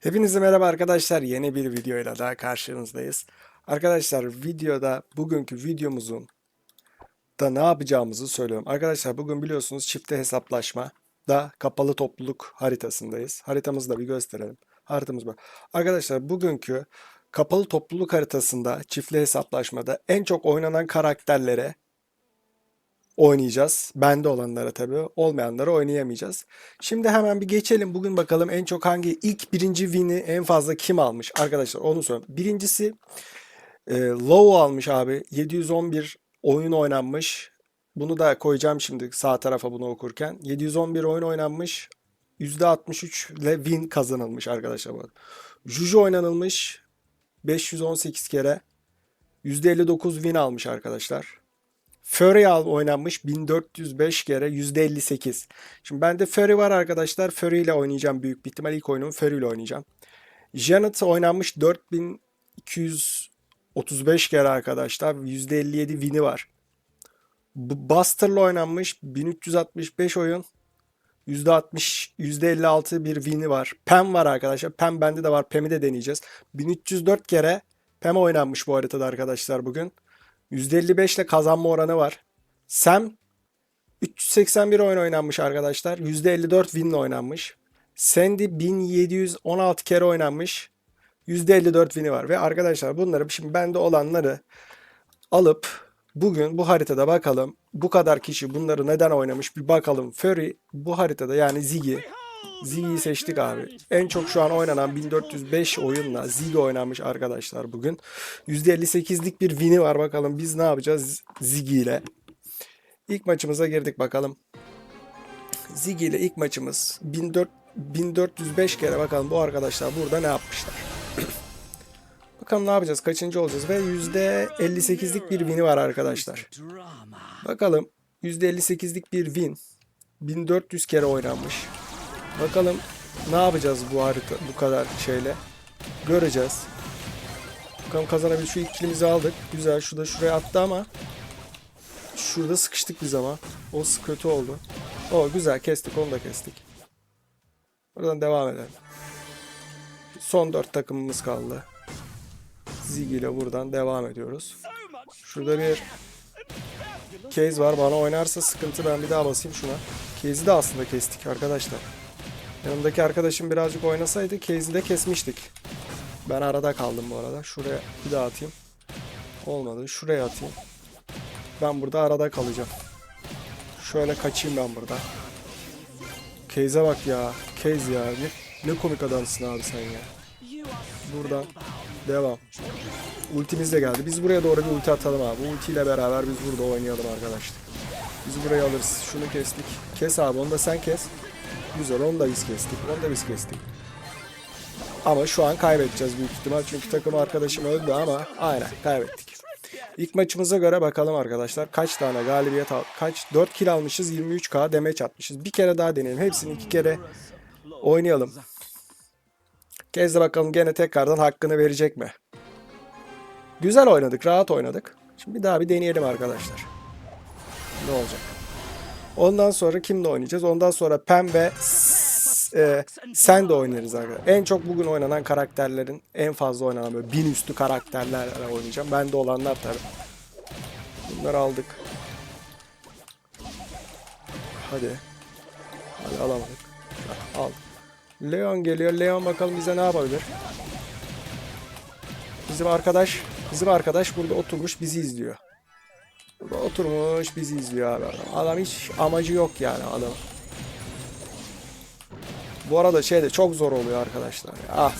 Hepinize merhaba arkadaşlar. Yeni bir videoyla daha karşınızdayız. Arkadaşlar videoda bugünkü videomuzun da ne yapacağımızı söylüyorum. Arkadaşlar bugün biliyorsunuz çifte hesaplaşma da kapalı topluluk haritasındayız. Haritamızı da bir gösterelim. Haritamız bu. Arkadaşlar bugünkü kapalı topluluk haritasında çiftli hesaplaşmada en çok oynanan karakterlere oynayacağız. Bende olanlara tabii. Olmayanlara oynayamayacağız. Şimdi hemen bir geçelim. Bugün bakalım en çok hangi ilk birinci win'i en fazla kim almış? Arkadaşlar onu söyleyeyim. Birincisi e, Low almış abi. 711 oyun oynanmış. Bunu da koyacağım şimdi sağ tarafa bunu okurken. 711 oyun oynanmış. %63 ile win kazanılmış arkadaşlar. Juju oynanılmış. 518 kere. %59 win almış arkadaşlar. Fury al oynanmış 1405 kere %58. Şimdi bende Fury var arkadaşlar. Fury ile oynayacağım büyük bir ihtimal. ilk oyunumu Fury ile oynayacağım. Janet oynanmış 4235 kere arkadaşlar. %57 win'i var. Bu Buster'la oynanmış 1365 oyun. %60, %56 bir win'i var. Pem var arkadaşlar. Pem bende de var. Pem'i de deneyeceğiz. 1304 kere Pem oynanmış bu haritada arkadaşlar bugün. %55 ile kazanma oranı var. Sam 381 oyun oynanmış arkadaşlar. %54 winle oynanmış. Sandy 1716 kere oynanmış. %54 win'i var. Ve arkadaşlar bunları şimdi bende olanları alıp bugün bu haritada bakalım. Bu kadar kişi bunları neden oynamış bir bakalım. Fury bu haritada yani Ziggy. Ziggy'yi seçtik abi. En çok şu an oynanan 1405 oyunla Ziggy oynanmış arkadaşlar bugün. %58'lik bir win'i var bakalım biz ne yapacağız Ziggy ile. İlk maçımıza girdik bakalım. Ziggy ile ilk maçımız 1400 1405 kere bakalım bu arkadaşlar burada ne yapmışlar. bakalım ne yapacağız kaçıncı olacağız ve %58'lik bir win'i var arkadaşlar. Bakalım %58'lik bir win. 1400 kere oynanmış. Bakalım ne yapacağız bu harita bu kadar şeyle. Göreceğiz. Bakalım kazanabil şu ilk aldık. Güzel şu da şuraya attı ama şurada sıkıştık biz ama. O kötü oldu. O güzel kestik onu da kestik. Buradan devam edelim. Son dört takımımız kaldı. Ziggy ile buradan devam ediyoruz. Şurada bir case var. Bana oynarsa sıkıntı. Ben bir daha basayım şuna. Case'i de aslında kestik arkadaşlar. Yanımdaki arkadaşım birazcık oynasaydı case'i de kesmiştik. Ben arada kaldım bu arada. Şuraya bir daha atayım. Olmadı. Şuraya atayım. Ben burada arada kalacağım. Şöyle kaçayım ben burada. Case'e bak ya. Case ya. Ne, ne komik adamsın abi sen ya. Buradan devam. Ultimiz de geldi. Biz buraya doğru bir ulti atalım abi. Ultiyle beraber biz burada oynayalım arkadaşlar. Biz burayı alırız. Şunu kestik. Kes abi onu da sen kes. Güzel onu da biz kestik. Onu da biz kestik. Ama şu an kaybedeceğiz büyük ihtimal. Çünkü takım arkadaşım öldü ama aynen kaybettik. İlk maçımıza göre bakalım arkadaşlar. Kaç tane galibiyet al kaç 4 kill almışız 23k damage atmışız. Bir kere daha deneyelim. Hepsini iki kere oynayalım. Kez de bakalım gene tekrardan hakkını verecek mi? Güzel oynadık, rahat oynadık. Şimdi bir daha bir deneyelim arkadaşlar. Ne olacak? Ondan sonra kimle oynayacağız? Ondan sonra Pem ve e, sen de oynarız arkadaşlar. En çok bugün oynanan karakterlerin en fazla oynanan böyle bin üstü karakterlerle oynayacağım. Bende olanlar tabi. Bunları aldık. Hadi. Hadi alamadık. Al. Leon geliyor. Leon bakalım bize ne yapabilir? Bizim arkadaş, bizim arkadaş burada oturmuş bizi izliyor. Oturmuş bizi izliyor abi adam. Adam hiç amacı yok yani adam. Bu arada şey de çok zor oluyor arkadaşlar. Ah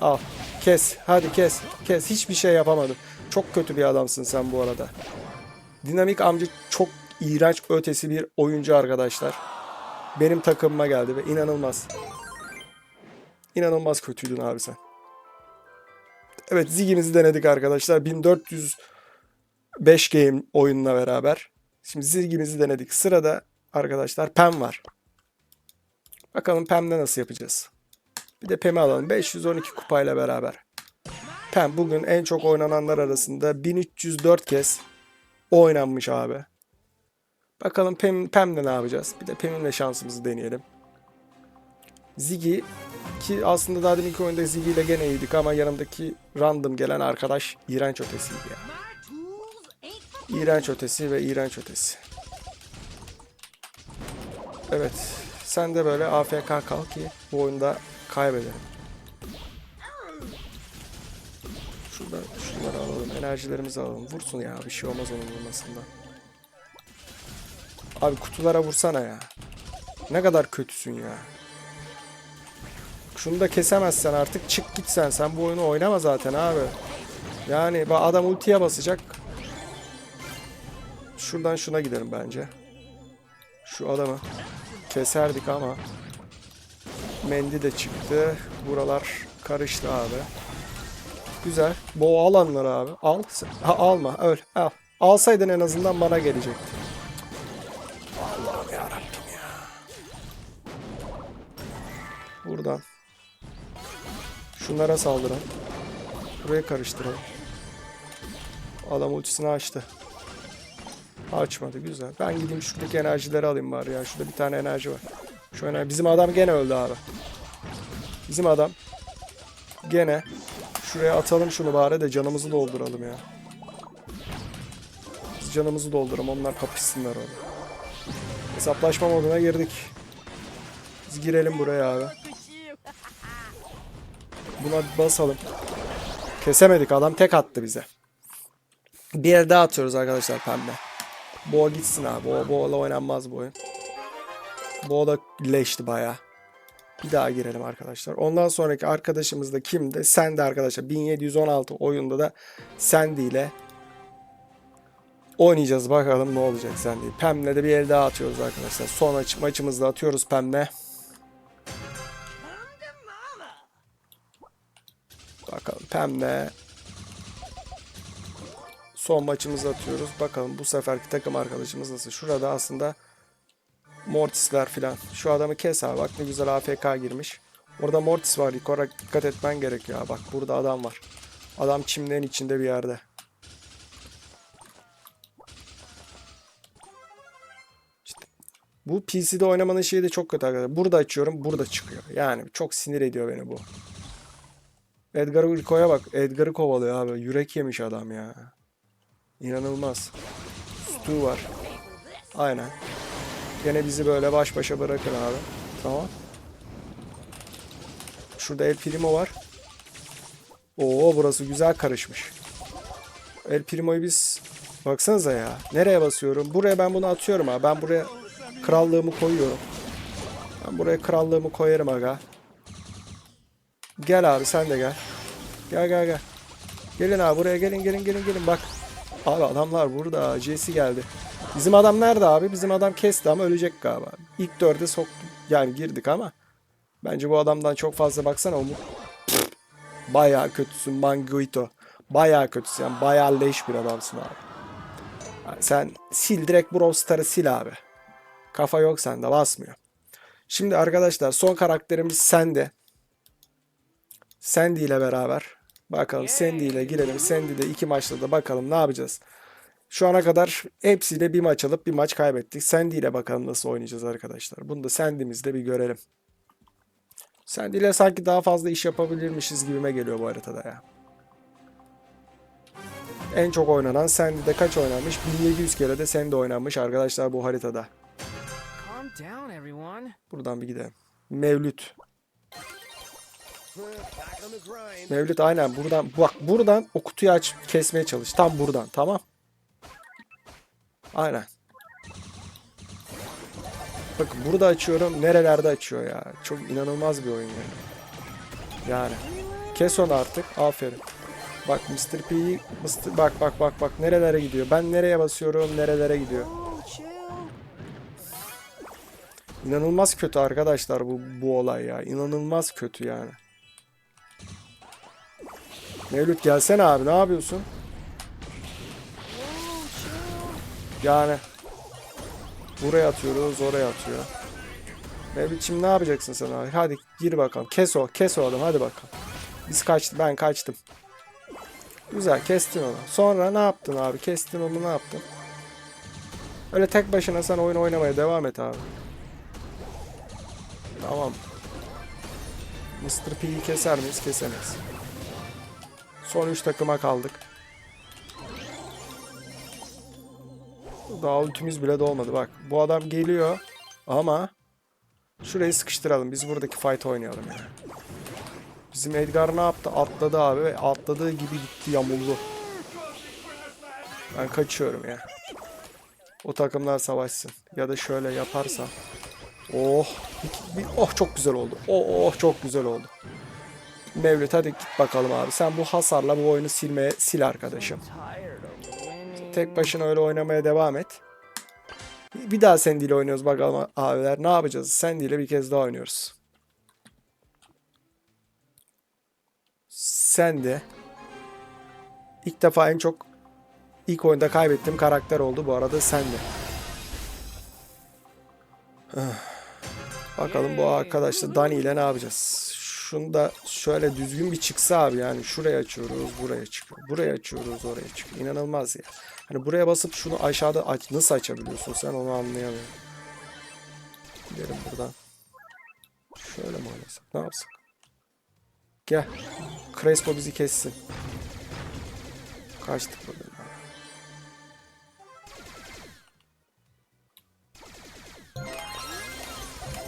al kes hadi kes kes hiçbir şey yapamadım. Çok kötü bir adamsın sen bu arada. Dinamik amca çok iğrenç ötesi bir oyuncu arkadaşlar. Benim takımıma geldi ve inanılmaz. İnanılmaz kötüydün abi sen. Evet Ziggy'mizi denedik arkadaşlar. 1405 game oyunla beraber. Şimdi Ziggy'mizi denedik. Sırada arkadaşlar Pem var. Bakalım Pem'de nasıl yapacağız. Bir de Pem'i alalım. 512 kupayla beraber. Pem bugün en çok oynananlar arasında 1304 kez oynanmış abi. Bakalım Pem, Pem'de ne yapacağız? Bir de Pem'in de şansımızı deneyelim. Ziggy ki aslında daha deminki oyunda Ziggy ile gene iyiydik ama yanımdaki random gelen arkadaş iğrenç ötesiydi ya. İğrenç ötesi ve iğrenç ötesi. Evet. Sen de böyle AFK kal ki bu oyunda kaybedelim. Şuradan şunları alalım. Enerjilerimizi alalım. Vursun ya. Bir şey olmaz onun vurmasından. Abi kutulara vursana ya. Ne kadar kötüsün ya. Şunu da kesemezsen artık çık git sen. Bu oyunu oynama zaten abi. Yani adam ultiye basacak. Şuradan şuna gidelim bence. Şu adamı keserdik ama Mendi de çıktı. Buralar karıştı abi. Güzel. Bu alanlar abi. Al. Ha, alma. Öl. Al. Alsaydın en azından bana gelecekti. Allah'ım yarabbim ya. Buradan. Şunlara saldırın. Burayı karıştıralım. Adam ultisini açtı. Açmadı güzel. Ben gideyim şuradaki enerjileri alayım bari ya. Şurada bir tane enerji var. Şu enerji. Bizim adam gene öldü abi. Bizim adam gene şuraya atalım şunu bari de canımızı dolduralım ya. Biz canımızı dolduralım. Onlar kapışsınlar orada. Hesaplaşma moduna girdik. Biz girelim buraya abi. Buna basalım. Kesemedik adam tek attı bize. Bir daha atıyoruz arkadaşlar pembe. Boğa gitsin abi. Boğa, Boğa'la oynanmaz bu oyun. Boğa da leşti baya. Bir daha girelim arkadaşlar. Ondan sonraki arkadaşımız da kimdi? Sandy arkadaşlar. 1716 oyunda da Sandy ile oynayacağız. Bakalım ne olacak Sandy. Pem'le de bir el daha atıyoruz arkadaşlar. Son maç, maçımızda atıyoruz Pem'le. Bakalım Pem'le son maçımızı atıyoruz. Bakalım bu seferki takım arkadaşımız nasıl. Şurada aslında Mortis'ler filan. Şu adamı kes abi. Bak ne güzel AFK girmiş. Orada Mortis var. Ikora dikkat etmen gerekiyor. Bak burada adam var. Adam çimlerin içinde bir yerde. İşte bu PC'de oynamanın şeyi de çok kötü arkadaşlar. Burada açıyorum. Burada çıkıyor. Yani çok sinir ediyor beni bu. Edgar Rico'ya bak. Edgar'ı kovalıyor abi. Yürek yemiş adam ya. İnanılmaz. Stu var. Aynen. Gene bizi böyle baş başa bırakın abi. Tamam. Şurada El Primo var. Oo burası güzel karışmış. El Primo'yu biz baksanıza ya. Nereye basıyorum? Buraya ben bunu atıyorum ha. Ben buraya krallığımı koyuyorum. Ben buraya krallığımı koyarım aga. Gel abi sen de gel. Gel gel gel. Gelin abi buraya gelin gelin gelin gelin bak. Abi adamlar burada. Jesse geldi. Bizim adam nerede abi? Bizim adam kesti ama ölecek galiba. İlk dörde soktuk. Yani girdik ama. Bence bu adamdan çok fazla baksana. O mu? Pff, Bayağı kötüsün Manguito. Bayağı kötüsün. Yani bayağı leş bir adamsın abi. Yani sen sil direkt Brawl Star'ı sil abi. Kafa yok sende basmıyor. Şimdi arkadaşlar son karakterimiz Sandy. Sandy ile beraber. Bakalım Sandy ile girelim. Sandy'de iki maçta da bakalım ne yapacağız. Şu ana kadar hepsiyle bir maç alıp bir maç kaybettik. Sandy ile bakalım nasıl oynayacağız arkadaşlar. Bunu da Sandy'mizde bir görelim. Sandy ile sanki daha fazla iş yapabilirmişiz gibime geliyor bu haritada ya. En çok oynanan Sandy'de kaç oynanmış? 1700 kere de Sandy oynanmış arkadaşlar bu haritada. Buradan bir gidelim. Mevlüt. Mevlüt aynen buradan bak buradan o kutuyu aç kesmeye çalış. Tam buradan tamam. Aynen. Bak burada açıyorum. Nerelerde açıyor ya. Çok inanılmaz bir oyun yani. Yani. Kes onu artık. Aferin. Bak Mr. P'yi Mr. bak bak bak bak nerelere gidiyor. Ben nereye basıyorum, nerelere gidiyor. İnanılmaz kötü arkadaşlar bu bu olay ya. İnanılmaz kötü yani. Mevlüt gelsene abi ne yapıyorsun? Yani buraya atıyoruz oraya atıyor. Mevlütçim ne yapacaksın sen abi? Hadi gir bakalım. Kes o kes o adam hadi bakalım. Biz kaçtık ben kaçtım. Güzel kestin onu. Sonra ne yaptın abi? Kestin onu ne yaptın? Öyle tek başına sen oyun oynamaya devam et abi. Tamam. Mr. P'yi keser miyiz? Kesemeyiz. Son 3 takıma kaldık. Daha ultimiz bile dolmadı. Bak bu adam geliyor ama şurayı sıkıştıralım. Biz buradaki fight oynayalım yani. Bizim Edgar ne yaptı? Atladı abi ve atladığı gibi gitti yamuldu. Ben kaçıyorum ya. O takımlar savaşsın. Ya da şöyle yaparsa. Oh. bir- oh çok güzel oldu. Oh, oh çok güzel oldu. Mevlüt hadi git bakalım abi. Sen bu hasarla bu oyunu silmeye sil arkadaşım. Tek başına öyle oynamaya devam et. Bir daha Sandy ile oynuyoruz bakalım abiler. Ne yapacağız? Sandy ile bir kez daha oynuyoruz. Sandy. İlk defa en çok ilk oyunda kaybettiğim karakter oldu bu arada. Ah. Bakalım bu arkadaşla Dani ile ne yapacağız? Şunu da şöyle düzgün bir çıksa abi yani şuraya açıyoruz buraya çıkıyor. Buraya açıyoruz oraya çıkıyor. İnanılmaz ya. Hani buraya basıp şunu aşağıda aç, nasıl açabiliyorsun sen onu anlayamıyorum. Gidelim buradan. Şöyle mi oynasak ne yapsak? Gel. Crespo bizi kessin. Kaçtık buradan.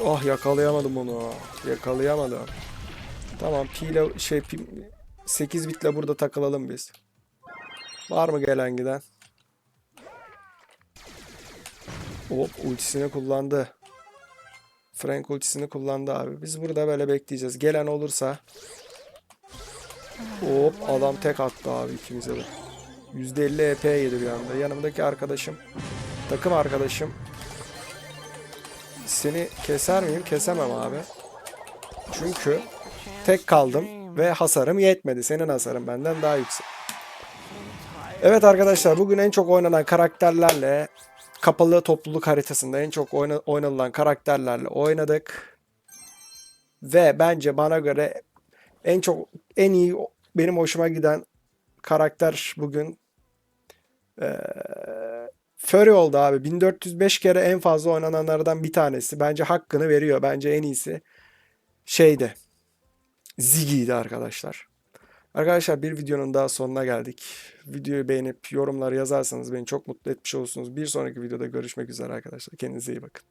Oh yakalayamadım onu. Yakalayamadım. Tamam P ile şey P, 8 bitle burada takılalım biz. Var mı gelen giden? Hop ultisini kullandı. Frank ultisini kullandı abi. Biz burada böyle bekleyeceğiz. Gelen olursa. Hop adam tek attı abi ikimize de. %50 EP yedi bir anda. Yanımdaki arkadaşım. Takım arkadaşım. Seni keser miyim? Kesemem abi. Çünkü tek kaldım ve hasarım yetmedi. Senin hasarın benden daha yüksek. Evet arkadaşlar bugün en çok oynanan karakterlerle kapalı topluluk haritasında en çok oyna- oynanılan karakterlerle oynadık. Ve bence bana göre en çok en iyi benim hoşuma giden karakter bugün eee Fury oldu abi. 1405 kere en fazla oynananlardan bir tanesi. Bence hakkını veriyor. Bence en iyisi şeydi. Ziggy'ydi arkadaşlar. Arkadaşlar bir videonun daha sonuna geldik. Videoyu beğenip yorumlar yazarsanız beni çok mutlu etmiş olursunuz. Bir sonraki videoda görüşmek üzere arkadaşlar. Kendinize iyi bakın.